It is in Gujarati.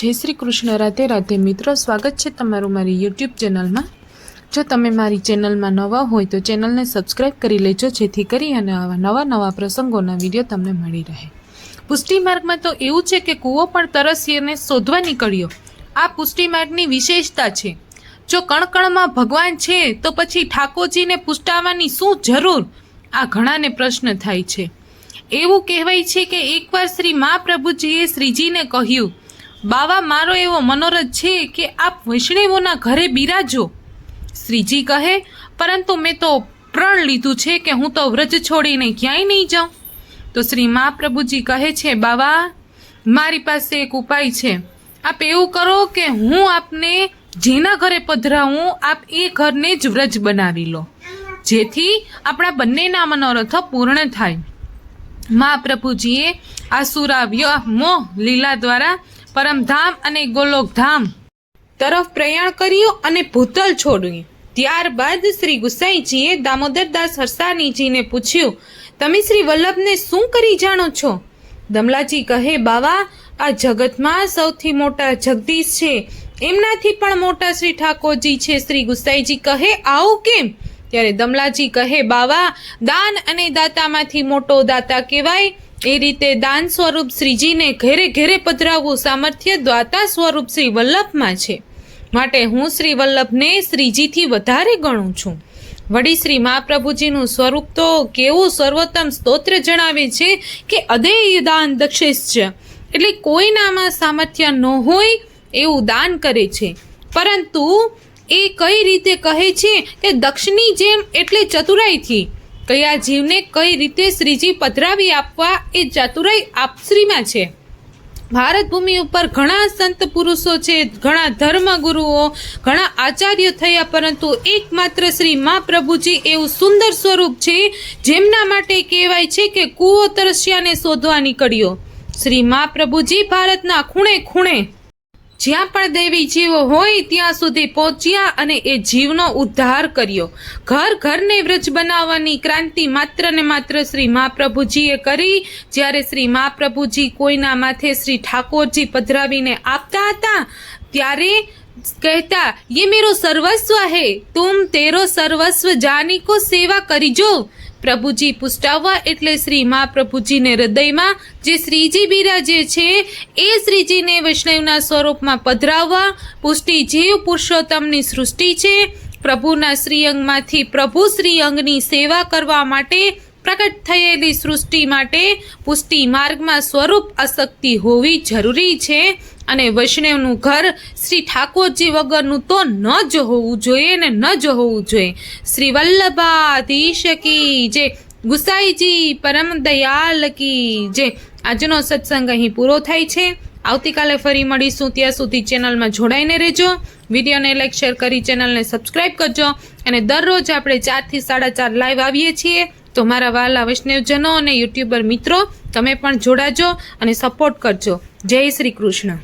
જય શ્રી કૃષ્ણ, રાધે રાધે. મિત્રો, સ્વાગત છે તમારું મારી યુટ્યુબ ચેનલમાં. જો તમે મારી ચેનલમાં નવા હોય તો ચેનલને સબસ્ક્રાઈબ કરી લેજો, જેથી કરી અને આવા નવા નવા પ્રસંગોના વીડિયો તમને મળી રહે. પુષ્ટિ માર્ગમાં તો એવું છે કે કૂવો પણ તરસીને શોધવા નીકળ્યો. આ પુષ્ટિ માર્ગની વિશેષતા છે. જો કણકણમાં ભગવાન છે, તો પછી ઠાકોરજીને પુષ્ટાવાની શું જરૂર? આ ઘણાને પ્રશ્ન થાય છે. એવું કહેવાય છે કે એકવાર શ્રી મહાપ્રભુજીએ શ્રીજીને કહ્યું બાવા, મારો એવો મનોરથ છે કે આપ વૈષ્ણવોના ઘરે બિરાજો. શ્રીજી કહે, પરંતુ મેં તો પ્રણ લીધું છે કે હું તો વ્રજ છોડીને ક્યાંય નહીં જાઉં. તો શ્રી મહાપ્રભુજી કહે છે, બાવા, મારી પાસે એક ઉપાય છે. આપ એવું કરો કે હું આપને જેના ઘરે પધરાવું, આપ એ ઘરને જ વ્રજ બનાવી લો. જેથી આપણા બંનેના મનોરથો પૂર્ણ થાય. મહાપ્રભુજીએ આસુરા વ્યહ મોહ લીલા દ્વારા પરમધામ અને ગોલોકધામ તરફ પ્રયાણ કર્યું અને ભૂતલ છોડ્યું. ત્યારબાદ શ્રી ગુસાઈજીએ દામોદરદાસ હરસાનીજીને પૂછ્યું, તમે શ્રી વલ્લભને શું કરી જાણો છો? દમલાજી કહે, બાવા, આ જગતમાં સૌથી મોટા જગદીશ છે. એમનાથી પણ મોટા શ્રી ઠાકોરજી છે. શ્રી ગુસાઈજી કહે, આવું કેમ? ત્યારે દમલાજી કહે, બાવા, દાન અને દાતામાંથી મોટો દાતા કહેવાય. એ રીતે દાન સ્વરૂપ શ્રીજીને ઘેરે ઘેરે પધરાવવું સામર્થ્ય દ્વાતા સ્વરૂપ શ્રી વલ્લભમાં છે. માટે હું શ્રી વલ્લભને શ્રીજીથી વધારે ગણું છું. વળી શ્રી મહાપ્રભુજીનું સ્વરૂપ તો કેવું સર્વોત્તમ સ્તોત્ર જણાવે છે કે અદેય દાન દક્ષેશ એટલે કોઈનામાં સામર્થ્ય ન હોય એવું દાન કરે છે. પરંતુ એ કઈ રીતે કહે છે કે દક્ષની જેમ એટલે ચતુરાઈથી. કયા જીવને કઈ રીતે શ્રીજી પધરાવી આપવા એ ચતુરાઈ આપશ્રીમાં છે. ભારત ભૂમિ ઉપર ઘણા સંત પુરુષો છે, ઘણા ધર્મગુરુઓ, ઘણા આચાર્યો થયા, પરંતુ એકમાત્ર શ્રી મહાપ્રભુજી એવું સુંદર સ્વરૂપ છે, જેમના માટે કહેવાય છે કે કૂવો તરસ્યાને શોધવા નીકળ્યો. શ્રી મહાપ્રભુજી ભારતના ખૂણે ખૂણે જ્યાં પણ દેવી જીવ હોય ત્યાં સુધી પહોંચ્યા અને એ જીવનો ઉદ્ધાર કર્યો. ઘર ઘરને વ્રજ બનાવવાની ક્રાંતિ માત્ર ને માત્ર શ્રી મહાપ્રભુજીએ કરી. જ્યારે શ્રી મહાપ્રભુજી કોઈના માથે શ્રી ઠાકોરજી પધરાવીને આપતા હતા, ત્યારે કહેતા, યે મેરો સર્વસ્વ હે, તુમ તેરો સર્વસ્વ જાની કો સેવા કરીજો. પ્રભુજી પુષ્ટાવવા એટલે શ્રી મા પ્રભુજીને હૃદયમાં, જે શ્રીજી બિરાજે છે, એ શ્રીજીને વૈષ્ણવના સ્વરૂપમાં પધરાવવા, પુષ્ટિ જીવ પુરુષોત્તમની સૃષ્ટિ છે. પ્રભુના શ્રીઅંગમાંથી પ્રભુ શ્રીઅંગની સેવા કરવા માટે પ્રગટ થયેલી સૃષ્ટિ માટે પુષ્ટિ માર્ગમાં સ્વરૂપ અશક્તિ હોવી જરૂરી છે. અને વૈષ્ણવનું ઘર શ્રી ઠાકોરજી વગરનું તો ન જ હોવું જોઈએ ને ન જ હોવું જોઈએ. શ્રી વલ્લભાધીશ કી જે ગુસાઈજી પરમ દયાલ કી જે આજનો સત્સંગ અહીં પૂરો થાય છે. આવતીકાલે ફરી મળીશું ત્યાં સુધી ચેનલમાં જોડાઈને રહેજો. વિડીયોને લાઈક, શેર કરી ચેનલને સબસ્ક્રાઈબ કરજો. અને દરરોજ આપણે ચારથી સાડા ચાર લાઈવ આવીએ છીએ. તો મારા વાલા વૈષ્ણવજનો અને યુટ્યુબર મિત્રો, તમે પણ જોડાજો અને સપોર્ટ કરજો. જય શ્રી કૃષ્ણ.